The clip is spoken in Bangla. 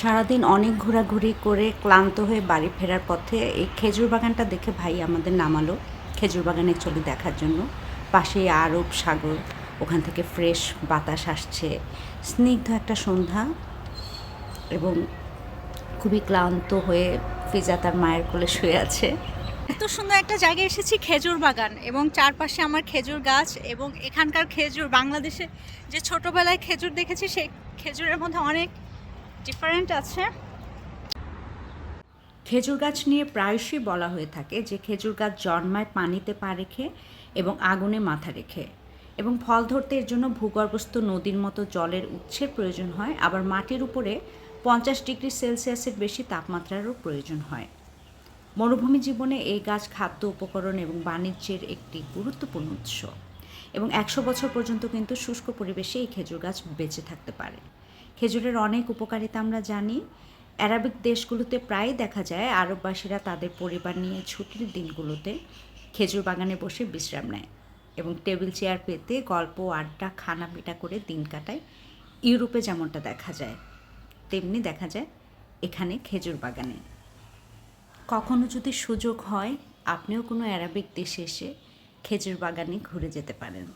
সারাদিন অনেক ঘোরাঘুরি করে ক্লান্ত হয়ে বাড়ি ফেরার পথে এই খেজুর বাগানটা দেখে ভাই আমাদের নামালো খেজুর বাগানে চলে দেখার জন্য। পাশে আরব সাগর, ওখান থেকে ফ্রেশ বাতাস আসছে, স্নিগ্ধ একটা সন্ধ্যা এবং খুবই ক্লান্ত হয়ে ফিজা তার মায়ের কোলে শুয়ে আছে। এত সুন্দর একটা জায়গায় এসেছি, খেজুর বাগান এবং চারপাশে আমার খেজুর গাছ এবং এখানকার খেজুর, বাংলাদেশে যে ছোটবেলায় খেজুর দেখেছি, সেই খেজুরের মধ্যে অনেক ডিফারেন্ট আছে। খেজুর গাছ নিয়ে প্রায়শই বলা হয়ে থাকে যে খেজুর গাছ জন্মায় পানিতে পা রেখে এবং আগুনে মাথা রেখে এবং ফল ধরতে এর জন্য ভূগর্ভস্থ নদীর মতো জলের উৎসের প্রয়োজন হয়। আবার মাটির উপরে পঞ্চাশ ডিগ্রি সেলসিয়াসের বেশি তাপমাত্রারও প্রয়োজন হয়। মরুভূমি জীবনে এই গাছ খাদ্য উপকরণ এবং বাণিজ্যের একটি গুরুত্বপূর্ণ উৎস এবং একশো বছর পর্যন্ত কিন্তু শুষ্ক পরিবেশে এই খেজুর গাছ বেঁচে থাকতে পারে। খেজুরের অনেক উপকারিতা আমরা জানি। অ্যারাবিক দেশগুলোতে প্রায় দেখা যায়, আরববাসীরা তাদের পরিবার নিয়ে ছুটির দিনগুলোতে খেজুর বাগানে বসে বিশ্রাম নেয় এবং টেবিল চেয়ার পেতে গল্প, আড্ডা খানা পিটা করে দিন কাটায়। ইউরোপে যেমনটা দেখা যায়, তেমনি দেখা যায় এখানে খেজুর বাগানে। কখনো যদি সুযোগ হয়, আপনিও কোনো অ্যারাবিক দেশে এসে খেজুর বাগানে ঘুরে যেতে পারেন।